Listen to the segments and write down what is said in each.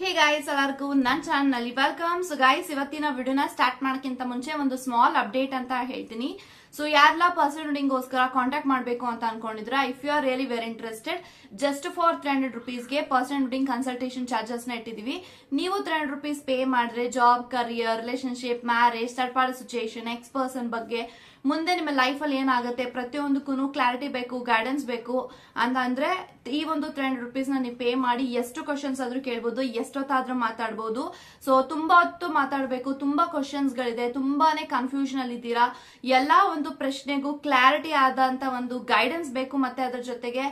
Hey guys ಎಲ್ಲರಿಗೂ ನನ್ನ ಚಾನಲ್ನಲ್ಲಿ ವೆಲ್ಕಮ್ ಸೊ ಗಾಯ್ಸ್ ಇವತ್ತಿನ ವಿಡಿಯೋನ ಸ್ಟಾರ್ಟ್ ಮಾಡೋಕ್ಕಿಂತ ಮುಂಚೆ ಒಂದು ಸ್ಮಾಲ್ ಅಪ್ಡೇಟ್ ಅಂತ ಹೇಳ್ತೀನಿ. ಸೊ ಯಾರೆಲ್ಲ ಪರ್ಸನಲ್ ರೀಡಿಂಗ್ಗೋಸ್ಕರ ಕಾಂಟ್ಯಾಕ್ಟ್ ಮಾಡಬೇಕು ಅಂತ ಅನ್ಕೊಂಡಿದ್ರ? If you are really very interested just for three hundred ರುಪೀಸ್ಗೆ personal reading consultation ಚಾರ್ಜಸ್ನ ಇಟ್ಟಿದೀವಿ. ನೀವು ತ್ರೀ ಹಂಡ್ರೆಡ್ ರುಪೀಸ್ ಪೇ ಮಾಡಿದ್ರೆ job career relationship marriage third party situation ex person ಬಗ್ಗೆ ಮುಂದೆ ನಿಮ್ಮ ಲೈಫ್ ಅಲ್ಲಿ ಏನಾಗುತ್ತೆ ಪ್ರತಿಯೊಂದಕ್ಕೂ ಕ್ಲಾರಿಟಿ ಬೇಕು ಗೈಡೆನ್ಸ್ ಬೇಕು ಅಂತ ಅಂದ್ರೆ ಈ ಒಂದು ತ್ರೀ ಹಂಡ್ರೆಡ್ ರುಪೀಸ್ ನೀವು ಪೇ ಮಾಡಿ ಎಷ್ಟು ಕ್ವಶನ್ಸ್ ಆದ್ರೂ ಕೇಳ್ಬೋದು, ಎಷ್ಟೊತ್ತಾದ್ರೂ ಮಾತಾಡ್ಬೋದು. ಸೊ ತುಂಬಾ ಹೊತ್ತು ಮಾತಾಡಬೇಕು, ತುಂಬಾ ಕ್ವಶನ್ಸ್ ಗಳಿದೆ, ತುಂಬಾನೇ ಕನ್ಫ್ಯೂಷನ್ ಅಲ್ಲಿ ಇದ್ದೀರಾ. ಎಲ್ಲಾ ಒಂದು ಪ್ರಶ್ನೆಗೂ ಕ್ಲಾರಿಟಿ ಆದಂತ ಒಂದು ಗೈಡೆನ್ಸ್ ಬೇಕು ಮತ್ತೆ ಅದ್ರ ಜೊತೆಗೆ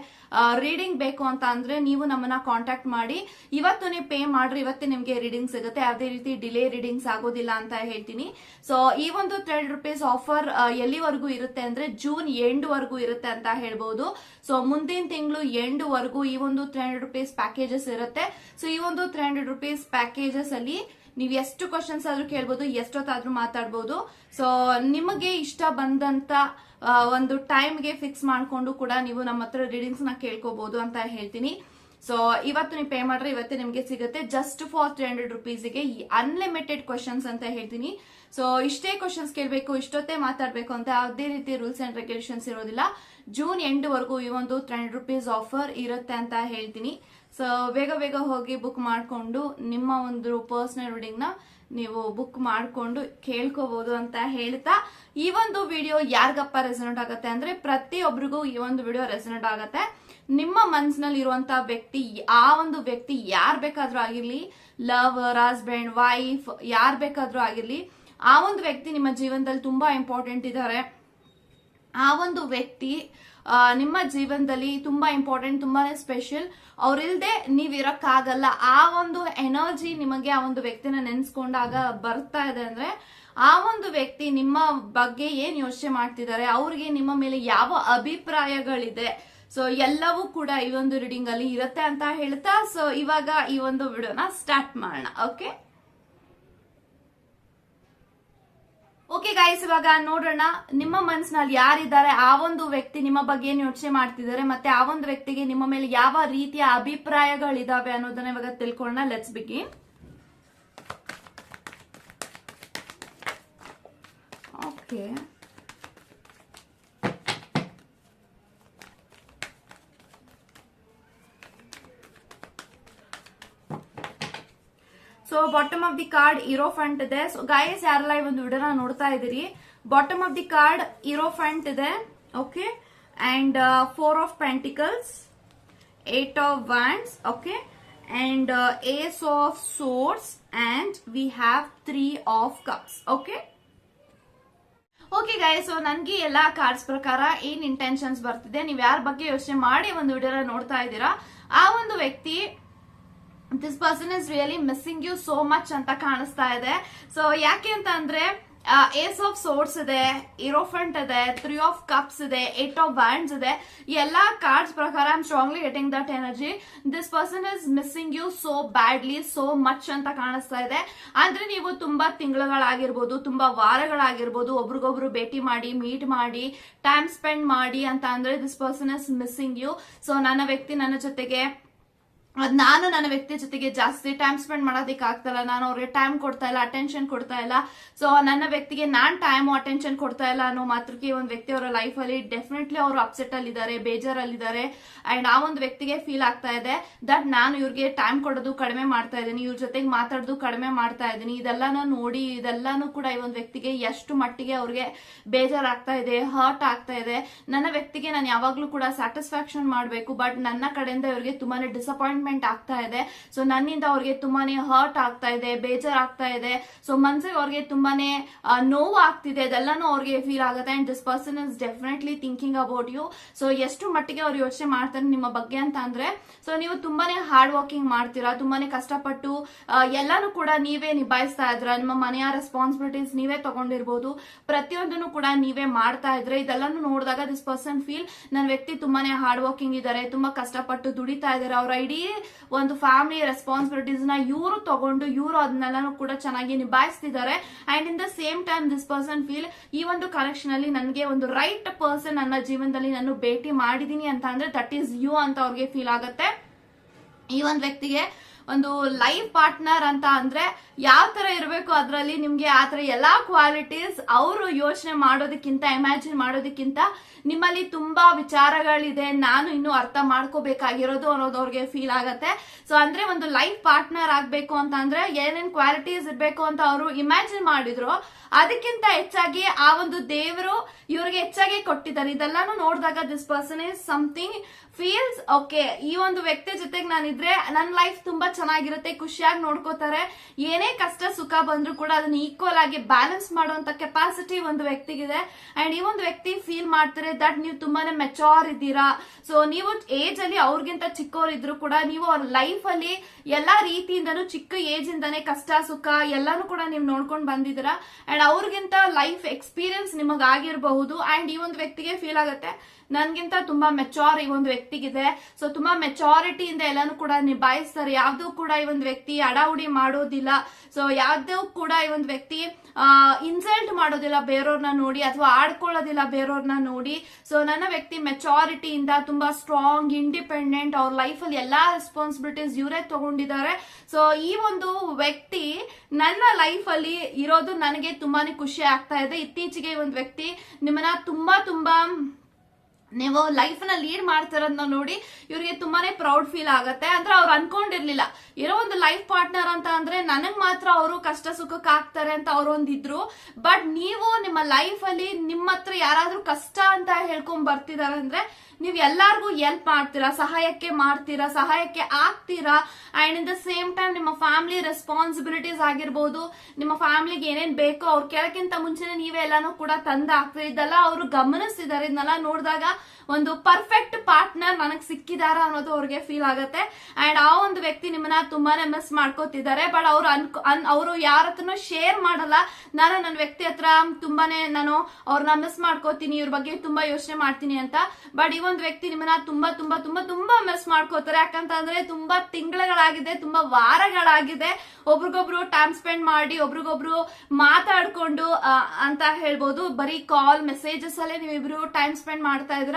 ರೀಡಿಂಗ್ ಬೇಕು ಅಂತ ಅಂದ್ರೆ ನೀವು ನಮ್ಮನ್ನ ಕಾಂಟ್ಯಾಕ್ಟ್ ಮಾಡಿ. ಇವತ್ತು ನೀವು ಪೇ ಮಾಡ್ರಿ, ಇವತ್ತೇ ನಿಮ್ಗೆ ರೀಡಿಂಗ್ ಸಿಗುತ್ತೆ. ಯಾವುದೇ ರೀತಿ ಡಿಲೇ ರೀಡಿಂಗ್ಸ್ ಆಗೋದಿಲ್ಲ ಅಂತ ಹೇಳ್ತೀನಿ. ಸೊ ಈ ಒಂದು ಟ್ವೆಲ್ ರುಪೀಸ್ ಆಫರ್ ಎಲ್ಲಿವರೆಗೂ ಇರುತ್ತೆ ಅಂದ್ರೆ ಜೂನ್ ಎಂಡ್ ವರೆಗೂ ಇರುತ್ತೆ ಅಂತ ಹೇಳ್ಬಹುದು ಸೊ ಮುಂದಿನ ತಿಂಗಳು ಎಂಡ್ ವರೆಗೂ ಈ ಒಂದು ತ್ರೀ ಹಂಡ್ರೆಡ್ ರುಪೀಸ್ ಪ್ಯಾಕೇಜಸ್ ಇರುತ್ತೆ. ಸೊ ಈ ಒಂದು ತ್ರೀ ಹಂಡ್ರೆಡ್ ರುಪೀಸ್ ಪ್ಯಾಕೇಜಸ್ ಅಲ್ಲಿ ನೀವು ಎಷ್ಟು ಕ್ವಶನ್ಸ್ ಆದ್ರೂ ಕೇಳ್ಬೋದು, ಎಷ್ಟೊತ್ತಾದ್ರೂ ಮಾತಾಡ್ಬೋದು. ಸೊ ನಿಮಗೆ ಇಷ್ಟ ಬಂದಂತ ಒಂದು ಟೈಮ್ಗೆ ಫಿಕ್ಸ್ ಮಾಡ್ಕೊಂಡು ಕೂಡ ನೀವು ನಮ್ಮ ಹತ್ರ ರೀಡಿಂಗ್ಸ್ನ ಕೇಳ್ಕೋಬಹುದು ಅಂತ ಹೇಳ್ತೀನಿ. ಸೊ ಇವತ್ತು ನೀವು ಪೇ ಮಾಡ್ರೆ ಇವತ್ತೇ ನಿಮಗೆ ಸಿಗುತ್ತೆ. ಜಸ್ಟ್ ಫಾರ್ ತ್ರೀ ಹಂಡ್ರೆಡ್ ರುಪೀಸ್ಗೆ ಅನ್ಲಿಮಿಟೆಡ್ ಕ್ವಶನ್ಸ್ ಅಂತ ಹೇಳ್ತೀನಿ. ಸೊ ಇಷ್ಟೇ ಕ್ವಶನ್ಸ್ ಕೇಳಬೇಕು, ಇಷ್ಟೊತ್ತೇ ಮಾತಾಡಬೇಕು ಅಂತ ಯಾವುದೇ ರೀತಿ ರೂಲ್ಸ್ ಅಂಡ್ ರೆಗ್ಯುಲೇಷನ್ಸ್ ಇರೋದಿಲ್ಲ. ಜೂನ್ ಎಂಡ್ ವರೆಗೂ ಈ ಒಂದು ತ್ರೀ ಹಂಡ್ರೆಡ್ ರುಪೀಸ್ ಆಫರ್ ಇರುತ್ತೆ ಅಂತ ಹೇಳ್ತೀನಿ. ಸೊ ಬೇಗ ಬೇಗ ಹೋಗಿ ಬುಕ್ ಮಾಡಿಕೊಂಡು ನಿಮ್ಮ ಒಂದು ಪರ್ಸನಲ್ ರೀಡಿಂಗ್ನ ನೀವು ಬುಕ್ ಮಾಡಿಕೊಂಡು ಕೇಳ್ಕೋಬಹುದು ಅಂತ ಹೇಳ್ತಾ ಈ ಒಂದು ವಿಡಿಯೋ ಯಾರಿಗಪ್ಪ ರೆಸನೆಂಟ್ ಆಗುತ್ತೆ ಅಂದ್ರೆ ಪ್ರತಿಯೊಬ್ಬರಿಗೂ ಈ ಒಂದು ವಿಡಿಯೋ ರೆಸನೆಂಟ್ ಆಗುತ್ತೆ. ನಿಮ್ಮ ಮನಸ್ಸಿನಲ್ಲಿ ಇರುವಂತ ವ್ಯಕ್ತಿ, ಆ ಒಂದು ವ್ಯಕ್ತಿ ಯಾರ್ ಬೇಕಾದ್ರೂ ಆಗಿರ್ಲಿ ಲವರ್ ಹಸ್ಬೆಂಡ್ ವೈಫ್ ಯಾರ್ ಬೇಕಾದ್ರೂ ಆಗಿರ್ಲಿ, ಆ ಒಂದು ವ್ಯಕ್ತಿ ನಿಮ್ಮ ಜೀವನದಲ್ಲಿ ತುಂಬಾ ಇಂಪಾರ್ಟೆಂಟ್ ಇದ್ದಾರೆ ಆ ಒಂದು ವ್ಯಕ್ತಿ ನಿಮ್ಮ ಜೀವನದಲ್ಲಿ ತುಂಬಾ ಇಂಪಾರ್ಟೆಂಟ್ ತುಂಬಾನೇ ಸ್ಪೆಷಲ್ ಅವ್ರಿಲ್ದೆ ನೀವ್ ಇರಕ್ಕಾಗಲ್ಲ ಆ ಒಂದು ಎನರ್ಜಿ ನಿಮಗೆ ಆ ಒಂದು ವ್ಯಕ್ತಿನ ನೆನ್ಸ್ಕೊಂಡಾಗ ಬರ್ತಾ ಇದೆ ಅಂದ್ರೆ, ಆ ಒಂದು ವ್ಯಕ್ತಿ ನಿಮ್ಮ ಬಗ್ಗೆ ಏನ್ ಯೋಚನೆ ಮಾಡ್ತಿದ್ದಾರೆ, ಅವ್ರಿಗೆ ನಿಮ್ಮ ಮೇಲೆ ಯಾವ ಅಭಿಪ್ರಾಯಗಳಿದೆ. ಸೊ ಎಲ್ಲವೂ ಕೂಡ ಈ ಒಂದು ರೀಡಿಂಗ್ ಅಲ್ಲಿ ಇರುತ್ತೆ ಅಂತ ಹೇಳ್ತಾ ಸೊ ಇವಾಗ ಈ ಒಂದು ವಿಡಿಯೋನ ಸ್ಟಾರ್ಟ್ ಮಾಡೋಣ ಓಕೆ ಓಕೆ ಗಾಯ್ಸ್ ಇವಾಗ ನೋಡೋಣ, ನಿಮ್ಮ ಮನಸ್ಸಿನಲ್ಲಿ ಯಾರಿದ್ದಾರೆ? ಆ ಒಂದು ವ್ಯಕ್ತಿ ನಿಮ್ಮ ಬಗ್ಗೆ ಏನ್ ಯೋಚನೆ ಮಾಡ್ತಿದ್ದಾರೆ? ಮತ್ತೆ ಆ ಒಂದು ವ್ಯಕ್ತಿಗೆ ನಿಮ್ಮ ಮೇಲೆ ಯಾವ ರೀತಿಯ ಅಭಿಪ್ರಾಯಗಳಿದಾವೆ ಅನ್ನೋದನ್ನ ಇವಾಗ ತಿಳ್ಕೊಳ್ಳೋಣ. Let's begin okay so bottom of the card ಇರೋ ಫಂಟ್ ಇದೆ. ಸೊ ಗಾಯಸ್ ಯಾರಲ್ಲ ಈ ಒಂದು ವಿಡಿಯೋನ ನೋಡ್ತಾ ಇದ್ದೀರಿ? ಬಾಟಮ್ ಆಫ್ ದಿ ಕಾರ್ಡ್ ಇರೋ ಫಂಟ್ ಇದೆ. Okay and four of pentacles eight of wands okay and ace of swords and we have three of cups okay okay ಗಾಯ ಸೊ ನನ್ಗೆ ಎಲ್ಲಾ ಕಾರ್ಡ್ಸ್ ಪ್ರಕಾರ ಏನ್ ಇಂಟೆನ್ಷನ್ಸ್ ಬರ್ತಿದೆ? ನೀವ್ ಯಾರ ಬಗ್ಗೆ ಯೋಚನೆ ಮಾಡಿ ಒಂದು ವಿಡಿಯೋನ ನೋಡ್ತಾ ಇದ್ದೀರಾ? ಆ ಒಂದು ವ್ಯಕ್ತಿ this person is really missing you so much ಅಂತ ಕಾಣಿಸ್ತಾ ಇದೆ. ಸೊ ಯಾಕೆ ಅಂತ ಅಂದ್ರೆ ಏಸ್ ಆಫ್ ಸೋರ್ಸ್ ಇದೆ ಇರೋಫಂಟ್ ಇದೆ ತ್ರೀ ಆಫ್ ಕಪ್ಸ್ ಇದೆ ಏಟ್ ಆಫ್ ಬ್ಯಾಂಡ್ಸ್ ಇದೆ. ಎಲ್ಲಾ ಕಾರ್ಡ್ಸ್ ಪ್ರಕಾರ I'm strongly getting that energy this person is missing you so badly so much ಅಂತ ಕಾಣಿಸ್ತಾ ಇದೆ. ಅಂದ್ರೆ ನೀವು ತುಂಬಾ ತಿಂಗಳುಗಳಾಗಿರ್ಬೋದು ತುಂಬಾ ವಾರಗಳಾಗಿರ್ಬೋದು, ಒಬ್ರಿಗೊಬ್ರು ಭೇಟಿ ಮಾಡಿ ಮೀಟ್ ಮಾಡಿ ಟೈಮ್ ಸ್ಪೆಂಡ್ ಮಾಡಿ ಅಂತ ಅಂದ್ರೆ this person is missing you so ನನ್ನ ವ್ಯಕ್ತಿ ನನ್ನ ಜೊತೆಗೆ ಅದ್ ನಾನು ನನ್ನ ವ್ಯಕ್ತಿ ಜೊತೆಗೆ ಜಾಸ್ತಿ ಟೈಮ್ ಸ್ಪೆಂಡ್ ಮಾಡೋದಕ್ಕೆ ಆಗ್ತಲ್ಲ ನಾನು ಅವ್ರಿಗೆ ಟೈಮ್ ಕೊಡ್ತಾ ಇಲ್ಲ ಅಟೆನ್ಷನ್ ಕೊಡ್ತಾ ಇಲ್ಲ. ಸೊ ನನ್ನ ವ್ಯಕ್ತಿಗೆ ನಾನು ಟೈಮು ಅಟೆನ್ಷನ್ ಕೊಡ್ತಾ ಇಲ್ಲ ಅನ್ನೋ ಮಾತ್ರಕ್ಕೆ ಒಂದು ವ್ಯಕ್ತಿ ಅವರ ಲೈಫ್ ಅಲ್ಲಿ ಡೆಫಿನೆಟ್ಲಿ ಅವರು ಅಪ್ಸೆಟ್ ಅಲ್ಲಿದ್ದಾರೆ, ಬೇಜಾರಲ್ಲಿದ್ದಾರೆ. ಅಂಡ್ ಆ ಒಂದು ವ್ಯಕ್ತಿಗೆ ಫೀಲ್ ಆಗ್ತಾ ಇದೆ ದಟ್ ನಾನು ಇವ್ರಿಗೆ ಟೈಮ್ ಕೊಡೋದು ಕಡಿಮೆ ಮಾಡ್ತಾ ಇದ್ದೀನಿ, ಇವ್ರ ಜೊತೆಗೆ ಮಾತಾಡೋದು ಕಡಿಮೆ ಮಾಡ್ತಾ ಇದ್ದೀನಿ. ಇದೆಲ್ಲಾನು ನೋಡಿ, ಇದೆಲ್ಲಾನು ಕೂಡ ಈ ಒಂದು ವ್ಯಕ್ತಿಗೆ ಎಷ್ಟು ಮಟ್ಟಿಗೆ ಅವ್ರಿಗೆ ಬೇಜಾರಾಗ್ತಾ ಇದೆ ಹರ್ಟ್ ಆಗ್ತಾ ಇದೆ. ನನ್ನ ವ್ಯಕ್ತಿಗೆ ನಾನು ಯಾವಾಗಲೂ ಕೂಡ ಸ್ಯಾಟಿಸ್ಫ್ಯಾಕ್ಷನ್ ಮಾಡಬೇಕು ಬಟ್ ನನ್ನ ಕಡೆಯಿಂದ ಇವ್ರಿಗೆ ತುಂಬಾನೇ ಡಿಸಪಾಯಿಂಟ್ಮೆಂಟ್ ಆಗ್ತಾ ಇದೆ. ಸೊ ನನ್ನಿಂದ ಅವ್ರಿಗೆ ತುಂಬಾನೇ ಹರ್ಟ್ ಆಗ್ತಾ ಇದೆ, ಬೇಜಾರಾಗ್ತಾ ಇದೆ. ಸೊ ಮನ್ಸಿಗೆ ಅವ್ರಿಗೆ ತುಂಬಾನೇ ನೋವು ಆಗ್ತಿದೆ ಅದೆಲ್ಲಾನು ಅವ್ರಿಗೆ ಫೀಲ್ ಆಗುತ್ತೆ. And this person is definitely thinking about you so ಎಷ್ಟು ಮಟ್ಟಿಗೆ ಅವ್ರು ಯೋಚನೆ ಮಾಡ್ತಾರೆ ನಿಮ್ಮ ಬಗ್ಗೆ ಅಂತ ಅಂದ್ರೆ ಸೊ ನೀವು ತುಂಬಾನೇ ಹಾರ್ಡ್ ವರ್ಕಿಂಗ್ ಮಾಡ್ತೀರಾ, ತುಂಬಾನೇ ಕಷ್ಟಪಟ್ಟು ಎಲ್ಲಾನು ಕೂಡ ನೀವೇ ನಿಭಾಯಿಸ್ತಾ ಇದ್ರ ನಿಮ್ಮ ಮನೆಯ ರೆಸ್ಪಾನ್ಸಿಬಿಲಿಟೀಸ್ ನೀವೇ ತಗೊಂಡಿರ್ಬೋದು. ಪ್ರತಿಯೊಂದನ್ನು ಕೂಡ ನೀವೇ ಮಾಡ್ತಾ ಇದ್ರೆ ಇದೆಲ್ಲಾನು ನೋಡಿದಾಗ ದಿಸ್ ಪರ್ಸನ್ ಫೀಲ್ ನನ್ನ ವ್ಯಕ್ತಿ ತುಂಬಾನೇ ಹಾರ್ಡ್ ವರ್ಕಿಂಗ್ ಇದ್ದಾರೆ, ತುಂಬಾ ಕಷ್ಟಪಟ್ಟು ದುಡಿತಾ ಇದ್ದಾರೆ. ಅವರ ಇಡೀ ಒಂದು ಫ್ಯಾಮಿಲಿ ರೆಸ್ಪಾನ್ಸಿಬಿಲಿಟೀಸ್ನ ಇವರು ತಗೊಂಡು, ಇವರು ಅದನ್ನೆಲ್ಲಾನು ಕೂಡ ಚೆನ್ನಾಗಿ ನಿಭಾಯಿಸ್ತಿದ್ದಾರೆ and in the same time this person feel ಈ ಒಂದು ಕನೆಕ್ಷನ್ ಅಲ್ಲಿ ನನಗೆ ಒಂದು ರೈಟ್ ಪರ್ಸನ್ ನನ್ನ ಜೀವನದಲ್ಲಿ ನಾನು ಭೇಟಿ ಮಾಡಿದೀನಿ ಅಂತ ಅಂದ್ರೆ ದಟ್ ಈಸ್ ಯು ಅಂತ ಅವ್ರಿಗೆ ಫೀಲ್ ಆಗುತ್ತೆ. ಈ ಒಂದು ವ್ಯಕ್ತಿಗೆ ಒಂದು ಲೈಫ್ ಪಾರ್ಟ್ನರ್ ಅಂತ ಅಂದ್ರೆ ಯಾವ ತರ ಇರಬೇಕು ಅದರಲ್ಲಿ ನಿಮ್ಗೆ ಆ ತರ ಎಲ್ಲಾ ಕ್ವಾಲಿಟೀಸ್ ಅವರು ಯೋಚನೆ ಮಾಡೋದಕ್ಕಿಂತ ಇಮ್ಯಾಜಿನ್ ಮಾಡೋದಕ್ಕಿಂತ ನಿಮ್ಮಲ್ಲಿ ತುಂಬಾ ವಿಚಾರಗಳಿದೆ, ನಾನು ಇನ್ನು ಅರ್ಥ ಮಾಡ್ಕೋಬೇಕಾಗಿರೋದು ಅನ್ನೋದು ಅವ್ರಿಗೆ ಫೀಲ್ ಆಗತ್ತೆ. ಸೊ ಅಂದ್ರೆ ಒಂದು ಲೈಫ್ ಪಾರ್ಟ್ನರ್ ಆಗ್ಬೇಕು ಅಂತ ಅಂದ್ರೆ ಏನೇನ್ ಕ್ವಾಲಿಟೀಸ್ ಇರಬೇಕು ಅಂತ ಅವರು ಇಮ್ಯಾಜಿನ್ ಮಾಡಿದ್ರು, ಅದಕ್ಕಿಂತ ಹೆಚ್ಚಾಗಿ ಆ ಒಂದು ದೇವರು ಇವ್ರಿಗೆ ಹೆಚ್ಚಾಗಿ ಕೊಟ್ಟಿದ್ದಾರೆ. ಇದೆಲ್ಲಾನು ನೋಡಿದಾಗ this person is something feels okay ಈ ಒಂದು ವ್ಯಕ್ತಿ ಜೊತೆಗೆ ನಾನಿದ್ರೆ ನನ್ನ ಲೈಫ್ ತುಂಬಾ ಚೆನ್ನಾಗಿರುತ್ತೆ, ಖುಷಿಯಾಗಿ ನೋಡ್ಕೋತಾರೆ. ಏನೇ ಕಷ್ಟ, ಸುಖ ಬಂದ್ರು ಕೂಡ ಅದನ್ನ ಈಕ್ವಲ್ ಆಗಿ ಬ್ಯಾಲೆನ್ಸ್ ಮಾಡುವಂತ ಕೆಪಾಸಿಟಿ ಒಂದು ವ್ಯಕ್ತಿಗಿದೆ. ಅಂಡ್ ಈ ಒಂದು ವ್ಯಕ್ತಿ ಫೀಲ್ ಮಾಡ್ತಾರೆ ದಟ್ ನೀವು ತುಂಬಾನೇ ಮೆಚೋರ್ ಇದ್ದೀರಾ. ಸೊ ನೀವು ಏಜ್ ಅಲ್ಲಿ ಅವ್ರಿಗಿಂತ ಚಿಕ್ಕವರಿದ್ರು ಕೂಡ ನೀವು ಅವ್ರ ಲೈಫ್ ಅಲ್ಲಿ ಎಲ್ಲಾ ರೀತಿಯಿಂದನೂ ಚಿಕ್ಕ ಏಜ್ ಇಂದಾನೆ ಕಷ್ಟ, ಸುಖ ಎಲ್ಲಾನು ಕೂಡ ನೀವು ನೋಡ್ಕೊಂಡು ಬಂದಿದ್ದೀರಾ. ಅಂಡ್ ಅವ್ರಿಗಿಂತ ಲೈಫ್ ಎಕ್ಸ್ಪೀರಿಯನ್ಸ್ ನಿಮಗ್ ಆಗಿರಬಹುದು ಅಂಡ್ ಈ ಒಂದು ವ್ಯಕ್ತಿಗೆ ಫೀಲ್ ಆಗುತ್ತೆ, ನನ್ಗಿಂತ ತುಂಬಾ ಮೆಚೋರ್ ಈ ಒಂದು ವ್ಯಕ್ತಿಗಿದೆ. ಸೊ ತುಂಬಾ ಮೆಚಾರಿಟಿಯಿಂದ ಎಲ್ಲಾನು ಕೂಡ ನಿಭಾಯಿಸ್ತಾರೆ. ಯಾವ್ದು ಕೂಡ ಈ ಒಂದು ವ್ಯಕ್ತಿ ಅಡಾವುಡಿ ಮಾಡೋದಿಲ್ಲ. ಸೊ ಯಾವ್ದು ಕೂಡ ಈ ಒಂದು ವ್ಯಕ್ತಿ ಇನ್ಸಲ್ಟ್ ಮಾಡೋದಿಲ್ಲ ಬೇರೆಯವ್ರನ್ನ ನೋಡಿ ಅಥವಾ ಆಡ್ಕೊಳ್ಳೋದಿಲ್ಲ ಬೇರೆಯವ್ರನ್ನ ನೋಡಿ. ಸೊ ನನ್ನ ವ್ಯಕ್ತಿ ಮೆಚಾರಿಟಿಯಿಂದ ತುಂಬಾ ಸ್ಟ್ರಾಂಗ್ ಇಂಡಿಪೆಂಡೆಂಟ್ ಅವ್ರ ಲೈಫಲ್ಲಿ ಎಲ್ಲಾ ರೆಸ್ಪಾನ್ಸಿಬಿಲಿಟೀಸ್ ಇವರೇ ತಗೊಂಡಿದ್ದಾರೆ. ಸೊ ಈ ಒಂದು ವ್ಯಕ್ತಿ ನನ್ನ ಲೈಫ್ ಅಲ್ಲಿ ಇರೋದು ನನಗೆ ತುಂಬಾನೇ ಖುಷಿ ಆಗ್ತಾ ಇದೆ. ಇತ್ತೀಚೆಗೆ ಒಂದು ವ್ಯಕ್ತಿ ನಿಮ್ಮನ್ನ ತುಂಬಾ ತುಂಬಾ ನೀವು ಲೈಫ್ನ ಲೀಡ್ ಮಾಡ್ತಿರೋದನ್ನ ನೋಡಿ ಇವ್ರಿಗೆ ತುಂಬಾನೇ ಪ್ರೌಡ್ ಫೀಲ್ ಆಗುತ್ತೆ. ಅಂದ್ರೆ ಅವ್ರು ಅನ್ಕೊಂಡಿರ್ಲಿಲ್ಲ. ಇರೋ ಒಂದು ಲೈಫ್ ಪಾರ್ಟ್ನರ್ ಅಂತ ಅಂದ್ರೆ ನನಗ್ ಮಾತ್ರ ಅವರು ಕಷ್ಟ ಸುಖಕ್ಕೆ ಆಗ್ತಾರೆ ಅಂತ ಅವ್ರು ಒಂದಿದ್ರು ಬಟ್ ನೀವು ನಿಮ್ಮ ಲೈಫ್ ಅಲ್ಲಿ ನಿಮ್ಮ ಹತ್ರ ಯಾರಾದ್ರೂ ಕಷ್ಟ ಅಂತ ಹೇಳ್ಕೊಂಡ್ ಬರ್ತಿದಾರೆ ಅಂದ್ರೆ ನೀವು ಎಲ್ಲಾರ್ಗು ಎಲ್ಪ್ ಮಾಡ್ತೀರಾ, ಸಹಾಯಕ್ಕೆ ಮಾಡ್ತೀರಾ, ಸಹಾಯಕ್ಕೆ ಆಗ್ತೀರಾ? And in the same time ನಿಮ್ಮ ಫ್ಯಾಮಿಲಿ ರೆಸ್ಪಾನ್ಸಿಬಿಲಿಟೀಸ್ ಆಗಿರ್ಬೋದು, ನಿಮ್ಮ ಫ್ಯಾಮಿಲಿಗೆ ಏನೇನ್ ಬೇಕೋ ಅವ್ರ ಕೆಳಕ್ಕಿಂತ ಮುಂಚೆನೆ ನೀವೇ ಎಲ್ಲಾನು ಕೂಡ ತಂದ ಆಗ್ತೀರಾ ಇದೆಲ್ಲ ಅವರು ಗಮನಿಸ್ತಿದ್ದಾರೆ ಇದನ್ನೆಲ್ಲ ನೋಡಿದಾಗ ಒಂದು ಪರ್ಫೆಕ್ಟ್ ಪಾರ್ಟ್ನರ್ ನನಗೆ ಸಿಕ್ಕಿದಾರ ಅನ್ನೋದು ಅವ್ರಿಗೆ ಫೀಲ್ ಆಗುತ್ತೆ. ಅಂಡ್ ಆ ಒಂದು ವ್ಯಕ್ತಿ ನಿಮ್ಮನ್ನ ತುಂಬಾನೇ ಮಿಸ್ ಮಾಡ್ಕೋತಿದ್ದಾರೆ. ಬಟ್ ಅವ್ರು ಅನ್ಕೊ ಅವರು ಯಾರ ಹತ್ರನೂ ಶೇರ್ ಮಾಡಲ್ಲ. ನಾನು ನನ್ನ ವ್ಯಕ್ತಿ ಹತ್ರ ತುಂಬಾನೇ ನಾನು ಅವ್ರನ್ನ ಮಿಸ್ ಮಾಡ್ಕೋತೀನಿ, ಇವ್ರ ಬಗ್ಗೆ ತುಂಬಾ ಯೋಚನೆ ಮಾಡ್ತೀನಿ ಅಂತ. ಬಟ್ ಈ ಒಂದು ವ್ಯಕ್ತಿ ನಿಮ್ಮನ್ನ ತುಂಬಾ ತುಂಬಾ ತುಂಬಾ ತುಂಬಾ ಮಿಸ್ ಮಾಡ್ಕೋತಾರೆ. ಯಾಕಂತಂದ್ರೆ ತುಂಬಾ ತಿಂಗಳುಗಳಾಗಿದೆ ತುಂಬಾ ವಾರಗಳಾಗಿದೆ. ಒಬ್ರಿಗೊಬ್ರು ಟೈಮ್ ಸ್ಪೆಂಡ್ ಮಾಡಿ, ಒಬ್ರಿಗೊಬ್ರು ಮಾತಾಡ್ಕೊಂಡು ಅಂತ ಹೇಳ್ಬೋದು. ಬರೀ ಕಾಲ್ ಮೆಸೇಜಸ್ ಅಲ್ಲೇ ನೀವಿಬ್ರು ಟೈಮ್ ಸ್ಪೆಂಡ್ ಮಾಡ್ತಾ ಇದ್ರ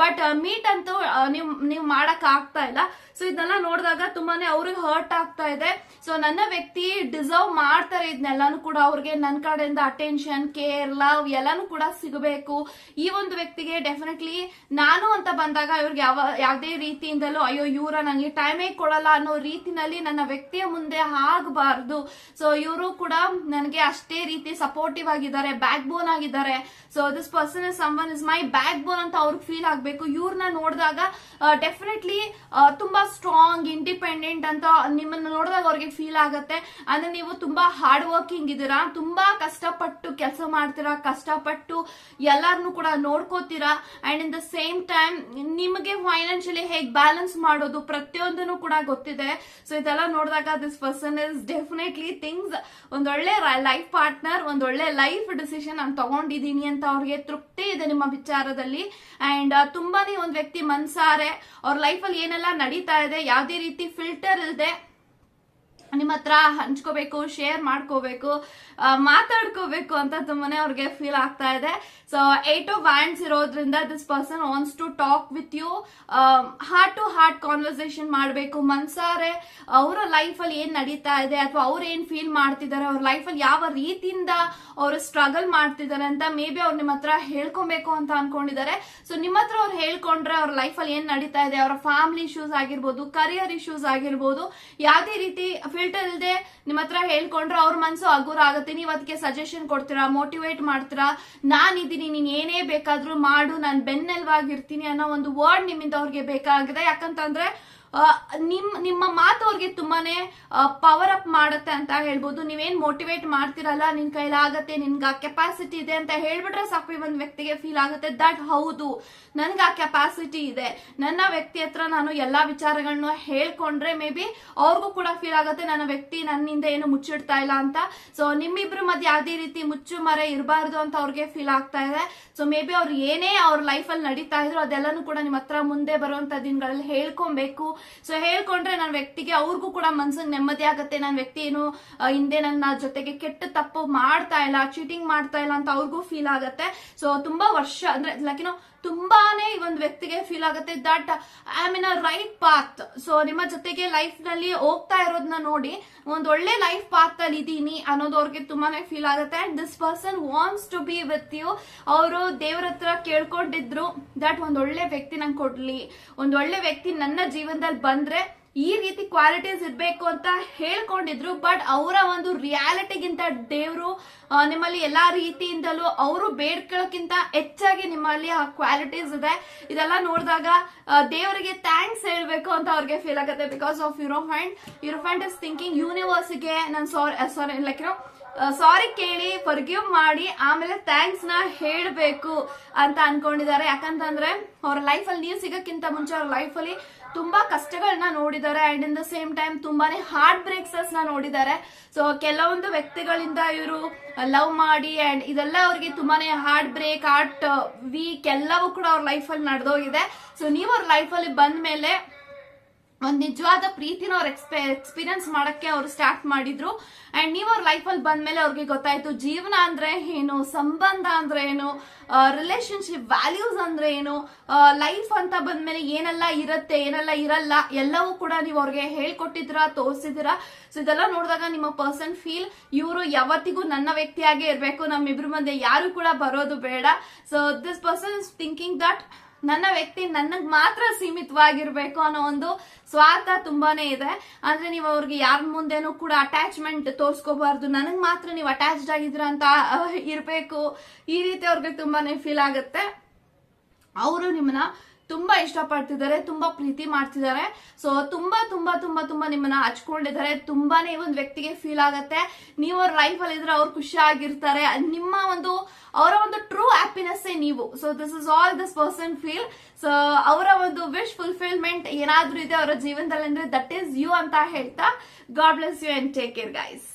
ಬಟ್ ಮೀಟ್ ಅಂತೂ ನೀವ್ ನೀವ್ ಮಾಡಕ್ ಆಗ್ತಾ ಇಲ್ಲ. ಸೊ ಇದನ್ನೆಲ್ಲ ನೋಡಿದಾಗ ತುಂಬಾನೇ ಅವ್ರಿಗೆ ಹರ್ಟ್ ಆಗ್ತಾ ಇದೆ. ಸೊ ನನ್ನ ವ್ಯಕ್ತಿ ಡಿಸರ್ವ್ ಮಾಡ್ತಾರೆ ಇದನ್ನೆಲ್ಲಾನು ಕೂಡ ಅವ್ರಿಗೆ ನನ್ನ ಕಡೆಯಿಂದ ಅಟೆನ್ಷನ್ ಕೇರ್ ಲವ್ ಎಲ್ಲಾನು ಕೂಡ ಸಿಗಬೇಕು. ಈ ಒಂದು ವ್ಯಕ್ತಿಗೆ ಡೆಫಿನೆಟ್ಲಿ ನಾನು ಅಂತ ಬಂದಾಗ ಇವ್ರಿಗೆ ಯಾವ, ಯಾವುದೇ ರೀತಿಯಿಂದಲೂ ಅಯ್ಯೋ, ಇವರ ನನಗೆ ಟೈಮೇ ಕೊಡಲ್ಲ ಅನ್ನೋ ರೀತಿನಲ್ಲಿ ನನ್ನ ವ್ಯಕ್ತಿಯ ಮುಂದೆ ಆಗಬಾರ್ದು. ಸೊ ಇವರು ಕೂಡ ನನಗೆ ಅಷ್ಟೇ ರೀತಿ ಸಪೋರ್ಟಿವ್ ಆಗಿದ್ದಾರೆ ಬ್ಯಾಕ್ ಬೋನ್ ಆಗಿದ್ದಾರೆ. So this person is some is my backbone ಅಂತ ಅವ್ರಿಗೆ ಫೀಲ್ ಆಗಬೇಕು. ಇವ್ರನ್ನ ನೋಡಿದಾಗ ಡೆಫಿನೆಟ್ಲಿ ತುಂಬಾ ಸ್ಟ್ರಾಂಗ್ ಇಂಡಿಪೆಂಡೆಂಟ್ ಅಂತ ನಿಮ್ಮನ್ನ ನೋಡಿದಾಗ ಅವ್ರಿಗೆ ಫೀಲ್ ಆಗುತ್ತೆ. ಅಂದ್ರೆ ನೀವು ತುಂಬಾ ಹಾರ್ಡ್ ವರ್ಕಿಂಗ್ ಇದ್ದೀರಾ ತುಂಬಾ ಕಷ್ಟಪಟ್ಟು ಕೆಲಸ ಮಾಡ್ತೀರಾ, ಕಷ್ಟಪಟ್ಟು ಎಲ್ಲರನ್ನೂ ಕೂಡ ನೋಡ್ಕೋತೀರಾ. And in the same time ನಿಮಗೆ ಫೈನಾನ್ಷಿಯಲಿ ಹೇಗೆ ಬ್ಯಾಲೆನ್ಸ್ ಮಾಡೋದು ಪ್ರತಿಯೊಂದನ್ನು ಕೂಡ ಗೊತ್ತಿದೆ. ಸೊ ಇದೆಲ್ಲ ನೋಡಿದಾಗ this person is definitely things ಒಂದೊಳ್ಳೆ ಲೈಫ್ ಪಾರ್ಟ್ನರ್ ಒಂದೊಳ್ಳೆ ಲೈಫ್ ಡಿಸಿಷನ್ ನಾನು ತಗೊಂಡಿದ್ದೀನಿ ಅಂತ ಅವ್ರಿಗೆ ತೃಪ್ತಿ ಇದೆ ನಿಮ್ಮ ವಿಚಾರದಲ್ಲಿ. ಅಂಡ್ ತುಂಬಾನೇ ಒಂದು ವ್ಯಕ್ತಿ ಮನ್ಸಾರೆ. ಅವ್ರ ಲೈಫಲ್ಲಿ ಏನೆಲ್ಲ ನಡೀತಾ ಇದೆ ಯಾವುದೇ ರೀತಿ ಫಿಲ್ಟರ್ ಇಲ್ಲದೆ ನಿಮ್ಮ ಹತ್ರ ಹಂಚ್ಕೋಬೇಕು ಶೇರ್ ಮಾಡ್ಕೋಬೇಕು ಮಾತಾಡ್ಕೋಬೇಕು ಅಂತ ತುಂಬಾನೇ ಅವ್ರಿಗೆ ಫೀಲ್ ಆಗ್ತಾ ಇದೆ. ಸೊ ಏಟ್ ಆಫ್ ವ್ಯಾಂಡ್ಸ್ ಇರೋದ್ರಿಂದ this person wants to talk with you heart to heart conversation ಮಾಡಬೇಕು. ಮನ್ಸಾರೆ, ಅವರ ಲೈಫಲ್ಲಿ ಏನ್ ನಡೀತಾ ಇದೆ ಅಥವಾ ಅವ್ರು ಏನ್ ಫೀಲ್ ಮಾಡ್ತಿದ್ದಾರೆ ಅವ್ರ ಲೈಫಲ್ಲಿ ಯಾವ ರೀತಿಯಿಂದ ಅವರು ಸ್ಟ್ರಗಲ್ ಮಾಡ್ತಿದ್ದಾರೆ ಅಂತ ಮೇ ಬಿ ಅವ್ರು ನಿಮ್ಮ ಹತ್ರ ಹೇಳ್ಕೊಬೇಕು ಅಂತ ಅನ್ಕೊಂಡಿದ್ದಾರೆ ಸೊ ನಿಮ್ಮ ಹತ್ರ ಅವ್ರು ಹೇಳ್ಕೊಂಡ್ರೆ ಅವ್ರ ಲೈಫಲ್ಲಿ ಏನ್ ನಡೀತಾ ಇದೆ, ಅವರ ಫ್ಯಾಮಿಲಿ ಇಶ್ಯೂಸ್ ಆಗಿರ್ಬೋದು ಕರಿಯರ್ ಇಶ್ಯೂಸ್ ಆಗಿರ್ಬೋದು, ಯಾವುದೇ ರೀತಿ ಫಿಲ್ಟರ್ ಇಲ್ಲದೆ ನಿಮ್ಮ ಹತ್ರ ಹೇಳ್ಕೊಂಡ್ರೆ ಅವ್ರ ಮನಸ್ಸು ಹಗುರ ಆಗುತ್ತೆ. ನೀವು ಅದಕ್ಕೆ ಸಜೆಷನ್ ಕೊಡ್ತೀರಾ ಮೋಟಿವೇಟ್ ಮಾಡ್ತೀರಾ? ನಾನಿದ್ದೀನಿ, ನೀನ್ ಏನೇ ಬೇಕಾದ್ರೂ ಮಾಡು, ನಾನು ಬೆನ್ನೆಲ್ವಾಗಿರ್ತೀನಿ ಅನ್ನೋ ಒಂದು ವರ್ಡ್ ನಿಮ್ಮಿಂದ ಅವ್ರಿಗೆ ಬೇಕಾಗಿದೆ. ಯಾಕಂತಂದ್ರೆ ನಿಮ್, ನಿಮ್ಮ ಮಾತು ಅವ್ರಿಗೆ ತುಂಬಾನೇ ಪವರ್ ಅಪ್ ಮಾಡುತ್ತೆ ಅಂತ ಹೇಳ್ಬೋದು. ನೀವೇನ್ ಮೋಟಿವೇಟ್ ಮಾಡ್ತಿರಲ್ಲ, ನಿನ್ ಕೈಲಾಗತ್ತೆ ನಿನ್ಗೆ ಆ ಕೆಪಾಸಿಟಿ ಇದೆ ಅಂತ ಹೇಳ್ಬಿಟ್ರೆ ಸಾಕು ಒಂದು ವ್ಯಕ್ತಿಗೆ ಫೀಲ್ ಆಗುತ್ತೆ. ದಟ್ ಹೌದು. ನನ್ಗೆ ಆ ಕೆಪಾಸಿಟಿ ಇದೆ. ನನ್ನ ವ್ಯಕ್ತಿ ಹತ್ರ ನಾನು ಎಲ್ಲಾ ವಿಚಾರಗಳನ್ನ ಹೇಳ್ಕೊಂಡ್ರೆ ಮೇ ಬಿ ಅವ್ರಿಗೂ ಕೂಡ ಫೀಲ್ ಆಗುತ್ತೆ, ನನ್ನ ವ್ಯಕ್ತಿ ನನ್ನಿಂದ ಏನು ಮುಚ್ಚಿಡ್ತಾ ಇಲ್ಲ ಅಂತ. ಸೊ ನಿಮ್ಮಿಬ್ರು ಮಧ್ಯೆ ಯಾವುದೇ ರೀತಿ ಮುಚ್ಚು ಮರೆ ಇರಬಾರ್ದು ಅಂತ ಅವ್ರಿಗೆ ಫೀಲ್ ಆಗ್ತಾ ಇದೆ. ಸೊ ಮೇ ಬಿ ಅವ್ರು ಏನೇ ಅವ್ರ ಲೈಫಲ್ಲಿ ನಡೀತಾ ಇದ್ರು, ಅದೆಲ್ಲನೂ ಕೂಡ ನಿಮ್ಮ ಹತ್ರ ಮುಂದೆ ಬರುವಂತ ದಿನಗಳಲ್ಲಿ ಹೇಳ್ಕೊಬೇಕು. ಸೊ ಹೇಳ್ಕೊಂಡ್ರೆ ನನ್ನ ವ್ಯಕ್ತಿಗೆ ಅವ್ರಿಗೂ ಕೂಡ ಮನ್ಸಿಗೆ ನೆಮ್ಮದಿ ಆಗುತ್ತೆ. ನನ್ನ ವ್ಯಕ್ತಿ ಏನು ಹಿಂದೆ ನನ್ನ ಜೊತೆಗೆ ಕೆಟ್ಟ ತಪ್ಪು ಮಾಡ್ತಾ ಇಲ್ಲ ಚೀಟಿಂಗ್ ಮಾಡ್ತಾ ಇಲ್ಲ ಅಂತ ಅವ್ರಿಗೂ ಫೀಲ್ ಆಗುತ್ತೆ. ಸೊ ತುಂಬಾ ವರ್ಷ, ಅಂದ್ರೆ ಲೈಕ್ ಏನೋ ತುಂಬಾನೇ ಈ ಒಂದು ವ್ಯಕ್ತಿಗೆ ಫೀಲ್ ಆಗುತ್ತೆ that I mean a right path so ನಿಮ್ಮ ಜೊತೆಗೆ ಲೈಫ್ನಲ್ಲಿ ಹೋಗ್ತಾ ಇರೋದನ್ನ ನೋಡಿ, ಒಂದ್ ಒಳ್ಳೆ ಲೈಫ್ ಪಾತ್ ಅಲ್ಲಿ ಇದೀನಿ ಅನ್ನೋದು ಅವ್ರಿಗೆ ತುಂಬಾನೇ ಫೀಲ್ ಆಗುತ್ತೆ. And this person wants to be with you ಅವರು ದೇವ್ರ ಹತ್ರ ಕೇಳ್ಕೊಂಡಿದ್ರು ದಟ್ ಒಂದ್ ಒಳ್ಳೆ ವ್ಯಕ್ತಿ ನಂಗೆ ಕೊಡ್ಲಿ. ಒಂದ್ ಒಳ್ಳೆ ವ್ಯಕ್ತಿ ನನ್ನ ಜೀವನದಲ್ಲಿ ಬಂದ್ರೆ ಈ ರೀತಿ ಕ್ವಾಲಿಟೀಸ್ ಇರಬೇಕು ಅಂತ ಹೇಳ್ಕೊಂಡಿದ್ರು ಬಟ್ ಅವರ ಒಂದು ರಿಯಾಲಿಟಿಗಿಂತ ದೇವರು ನಿಮ್ಮಲ್ಲಿ ಎಲ್ಲಾ ರೀತಿಯಿಂದಲೂ ಅವರು ಬೇಡ್ಕೊಳ್ಳೋಕ್ಕಿಂತ ಹೆಚ್ಚಾಗಿ ನಿಮ್ಮಲ್ಲಿ ಆ ಕ್ವಾಲಿಟೀಸ್ ಇದೆ. ಇದೆಲ್ಲ ನೋಡಿದಾಗ ದೇವರಿಗೆ ಥ್ಯಾಂಕ್ಸ್ ಹೇಳಬೇಕು ಅಂತ ಅವ್ರಿಗೆ ಫೀಲ್ ಆಗುತ್ತೆ because of your friend your friend is thinking ಯೂನಿವರ್ಸ್ಗೆ ನಾನು ಸಾರಿ ಸಾರಿ ಲೈಕ್ ಸಾರಿ ಕೇಳಿ ಫರ್ಗಿವ್ ಮಾಡಿ, ಆಮೇಲೆ ಥ್ಯಾಂಕ್ಸ್ನ ಹೇಳಬೇಕು ಅಂತ ಅನ್ಕೊಂಡಿದ್ದಾರೆ. ಯಾಕಂತಂದ್ರೆ ಅವ್ರ ಅಲ್ಲಿ ನೀವು ಸಿಗಕ್ಕಿಂತ ಮುಂಚೆ ಅವ್ರ ಅಲ್ಲಿ ತುಂಬಾ ಕಷ್ಟಗಳನ್ನ ನೋಡಿದ್ದಾರೆ and in the same time ತುಂಬಾನೇ ಹಾರ್ಟ್ ಬ್ರೇಕ್ಸಸ್ನ ನೋಡಿದ್ದಾರೆ. ಸೊ ಕೆಲವೊಂದು ವ್ಯಕ್ತಿಗಳಿಂದ ಇವರು ಲವ್ ಮಾಡಿ ಅಂಡ್ ಇದೆಲ್ಲ ಅವ್ರಿಗೆ ತುಂಬಾನೇ ಹಾರ್ಟ್ ಬ್ರೇಕ್ ಹಾರ್ಟ್ ವೀಕ್ ಎಲ್ಲವೂ ಕೂಡ ಅವ್ರ ಲೈಫ್ ಅಲ್ಲಿ ನಡೆದೋಗಿದೆ. ಸೊ ನೀವು ಅವ್ರ ಲೈಫ್ ಅಲ್ಲಿ ಬಂದ ಮೇಲೆ ಒಂದ್ ನಿಜವಾದ ಪ್ರೀತಿನ ಅವ್ರ ಎಕ್ಸ್ಪೆ ಎಕ್ಸ್ಪೀರಿಯನ್ಸ್ ಮಾಡಕ್ಕೆ ಅವ್ರು ಸ್ಟಾರ್ಟ್ ಮಾಡಿದ್ರು. ಅಂಡ್ ನೀವು ಅವ್ರ ಲೈಫ್ ಅಲ್ಲಿ ಬಂದ್ಮೇಲೆ ಅವ್ರಿಗೆ ಗೊತ್ತಾಯ್ತು, ಜೀವನ ಅಂದ್ರೆ ಏನು, ಸಂಬಂಧ ಅಂದ್ರೆ ಏನು ರಿಲೇಶನ್ಶಿಪ್ ವ್ಯಾಲ್ಯೂಸ್ ಅಂದ್ರೆ ಏನು ಲೈಫ್ ಅಂತ ಬಂದ್ಮೇಲೆ ಏನೆಲ್ಲ ಇರುತ್ತೆ, ಏನೆಲ್ಲ ಇರಲ್ಲ, ಎಲ್ಲವೂ ಕೂಡ ನೀವು ಅವ್ರಿಗೆ ಹೇಳ್ಕೊಟ್ಟಿದ್ದೀರಾ ತೋರಿಸಿದಿರಾ ಸೊ ಇದೆಲ್ಲ ನೋಡಿದಾಗ ನಿಮ್ಮ ಪರ್ಸನ್ ಫೀಲ್ ಇವರು ಯಾವತ್ತಿಗೂ ನನ್ನ ವ್ಯಕ್ತಿಯಾಗೇ ಇರಬೇಕು, ನಮ್ಮಿಬ್ರು ಮುಂದೆ ಯಾರು ಕೂಡ ಬರೋದು ಬೇಡ. So this person is thinking that ನನ್ನ ವ್ಯಕ್ತಿ ನನಗ್ ಮಾತ್ರ ಸೀಮಿತವಾಗಿರ್ಬೇಕು ಅನ್ನೋ ಒಂದು ಸ್ವಾರ್ಥ ತುಂಬಾನೇ ಇದೆ. ಅಂದ್ರೆ ನೀವು ಅವ್ರಿಗೆ ಯಾರ ಮುಂದೆನೂ ಕೂಡ ಅಟ್ಯಾಚ್ಮೆಂಟ್ ತೋರ್ಸ್ಕೋಬಾರ್ದು. ನನಗ್ ಮಾತ್ರ ನೀವು ಅಟ್ಯಾಚ್ಡ್ ಆಗಿದ್ರ ಅಂತ ಇರ್ಬೇಕು. ಈ ರೀತಿ ಅವ್ರಿಗೆ ತುಂಬಾನೇ ಫೀಲ್ ಆಗುತ್ತೆ. ಅವರು ನಿಮ್ಮನ್ನ ತುಂಬಾ ಇಷ್ಟಪಡ್ತಿದ್ದಾರೆ, ತುಂಬಾ ಪ್ರೀತಿ ಮಾಡ್ತಿದ್ದಾರೆ. ಸೊ ತುಂಬಾ ತುಂಬಾ ತುಂಬಾ ತುಂಬಾ ನಿಮ್ಮನ್ನ ಹಚ್ಕೊಂಡಿದ್ದಾರೆ. ತುಂಬಾನೇ ಒಂದು ವ್ಯಕ್ತಿಗೆ ಫೀಲ್ ಆಗತ್ತೆ. ನೀವು ಅವ್ರ ಲೈಫ್ ಅಲ್ಲಿ ಇದ್ರೆ ಅವ್ರು ಖುಷಿಯಾಗಿರ್ತಾರೆ ನಿಮ್ಮ ಒಂದು, ಅವರ ಒಂದು ಟ್ರೂ ಹ್ಯಾಪಿನೆಸ್ ನೀವು. So this is all this person feel so ಅವರ ಒಂದು ವಿಶ್ ಫುಲ್ಫಿಲ್ಮೆಂಟ್ ಏನಾದ್ರೂ ಇದೆ ಅವರ ಜೀವನದಲ್ಲಿ ಅಂದ್ರೆ ದಟ್ ಈಸ್ ಯು ಅಂತ ಹೇಳ್ತಾ God bless you and take care guys